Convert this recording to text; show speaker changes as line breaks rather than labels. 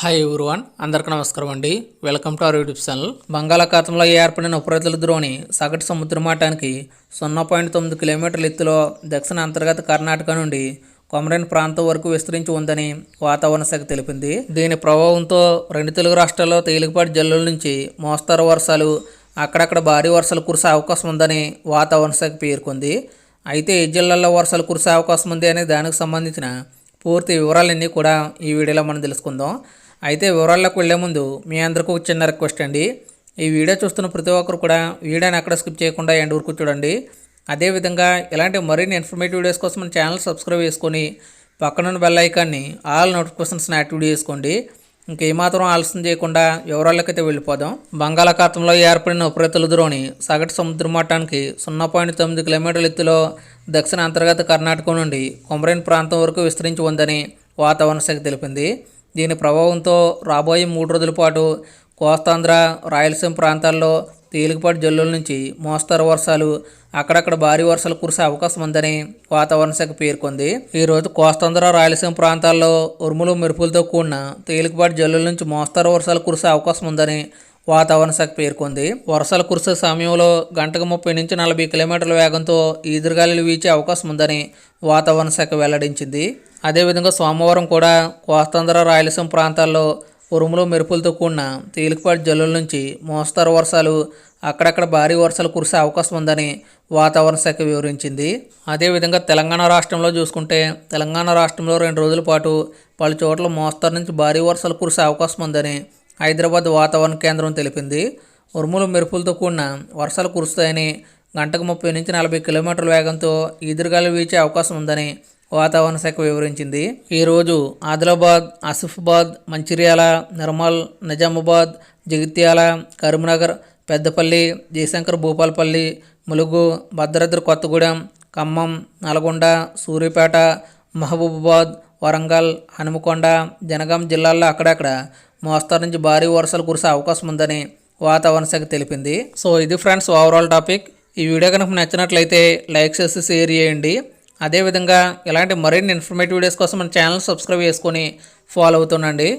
hi everyone అందరికీ నమస్కారం అండి welcome to our YouTube channel బంగాళాఖాతంలో ఏర్పడిన ఉపరితల ద్రోణి సగటు సముద్ర మాటానికి సున్నా పాయింట్ తొమ్మిది కిలోమీటర్ల ఎత్తులో దక్షిణ అంతర్గత కర్ణాటక నుండి కొమరైన్ ప్రాంతం వరకు విస్తరించి ఉందని వాతావరణ శాఖ తెలిపింది దీని ప్రభావంతో రెండు తెలుగు రాష్ట్రాల్లో తేలికపాటి జల్లుల నుంచి మోస్తరు వర్షాలు అక్కడక్కడ భారీ వర్షాలు కురిసే అవకాశం ఉందని వాతావరణ శాఖ పేర్కొంది అయితే ఏ జిల్లాల్లో వర్షాలు కురిసే అవకాశం ఉంది అనే దానికి సంబంధించిన పూర్తి వివరాలన్నీ కూడా ఈ వీడియోలో మనం తెలుసుకుందాం అయితే వివరాల్లోకి వెళ్లే ముందు మీ అందరికీ ఒక చిన్న రిక్వెస్ట్ అండి ఈ వీడియో చూస్తున్న ప్రతి ఒక్కరు కూడా వీడియోని అక్కడ స్కిప్ చేయకుండా ఎండ్ ఊరుకు చూడండి అదేవిధంగా ఇలాంటి మరిన్ని ఇన్ఫర్మేటివ్ వీడియోస్ కోసం మన ఛానల్ సబ్స్క్రైబ్ చేసుకొని పక్కనున్న బెల్ ఐకాన్ని ఆల్ నోటిఫికేషన్స్ని యాక్టివేట్ చేసుకోండి ఇంకేమాత్రం ఆలస్యం చేయకుండా వివరాలకైతే వెళ్ళిపోదాం బంగాళాఖాతంలో ఏర్పడిన ఉపరితల ద్రోణి సగటు సముద్ర మట్టానికి సున్నా పాయింట్ తొమ్మిది కిలోమీటర్ల ఎత్తులో దక్షిణ అంతర్గత కర్ణాటక నుండి కొమరేన్ ప్రాంతం వరకు విస్తరించి ఉందని వాతావరణ శాఖ తెలిపింది దీని ప్రభావంతో రాబోయే మూడు రోజుల పాటు కోస్తాంధ్ర రాయలసీమ ప్రాంతాల్లో తేలికపాటి జల్లుల నుంచి మోస్తరు వర్షాలు అక్కడక్కడ భారీ వర్షాలు కురిసే అవకాశం ఉందని వాతావరణ శాఖ పేర్కొంది ఈరోజు కోస్తాంధ్ర రాయలసీమ ప్రాంతాల్లో ఉరుములు మెరుపులతో కూడిన తేలికపాటి జల్లుల నుంచి మోస్తరు వర్షాలు కురిసే అవకాశం ఉందని వాతావరణ శాఖ పేర్కొంది వర్షాలు కురిసే సమయంలో గంటకు ముప్పై నుంచి నలభై కిలోమీటర్ల వేగంతో ఈదురుగాలులు వీచే అవకాశం ఉందని వాతావరణ శాఖ వెల్లడించింది అదేవిధంగా సోమవారం కూడా కోస్తాంధ్ర రాయలసీమ ప్రాంతాల్లో ఉరుములు మెరుపులతో కూడిన తేలికపాటి జల్లుల నుంచి మోస్తరు వర్షాలు అక్కడక్కడ భారీ వర్షాలు కురిసే అవకాశం ఉందని వాతావరణ శాఖ వివరించింది అదేవిధంగా తెలంగాణ రాష్ట్రంలో చూసుకుంటే తెలంగాణ రాష్ట్రంలో రెండు రోజుల పాటు పలు చోట్ల మోస్తరు నుంచి భారీ వర్షాలు కురిసే అవకాశం ఉందని హైదరాబాద్ వాతావరణ కేంద్రం తెలిపింది ఉరుములు మెరుపులతో కూడిన వర్షాలు కురుస్తాయని గంటకు ముప్పై నుంచి నలభై కిలోమీటర్ల వేగంతో ఈదురుగాలు వీచే అవకాశం ఉందని వాతావరణ శాఖ వివరించింది ఈరోజు ఆదిలాబాద్ ఆసిఫాబాద్ మంచిర్యాల నిర్మల్ నిజామాబాద్ జగిత్యాల కరీంనగర్ పెద్దపల్లి జయశంకర్ భూపాలపల్లి ములుగు భద్రాద్రి కొత్తగూడెం ఖమ్మం నల్గొండ సూర్యపేట మహబూబాబాద్ వరంగల్ హనుమకొండ జనగాం జిల్లాల్లో అక్కడక్కడ మోస్తారు నుంచి భారీ వర్షాలు కురిసే అవకాశం ఉందని వాతావరణ శాఖ తెలిపింది సో ఇది ఫ్రెండ్స్ ఓవరాల్ టాపిక్ ఈ వీడియో కనుక నచ్చినట్లయితే లైక్ చేసి షేర్ చేయండి అదేవిధంగా ఇలాంటి మరిన్ని ఇన్ఫర్మేటివ్ వీడియోస్ కోసం మన ఛానల్ సబ్స్క్రైబ్ చేసుకొని ఫాలో అవుతుండండి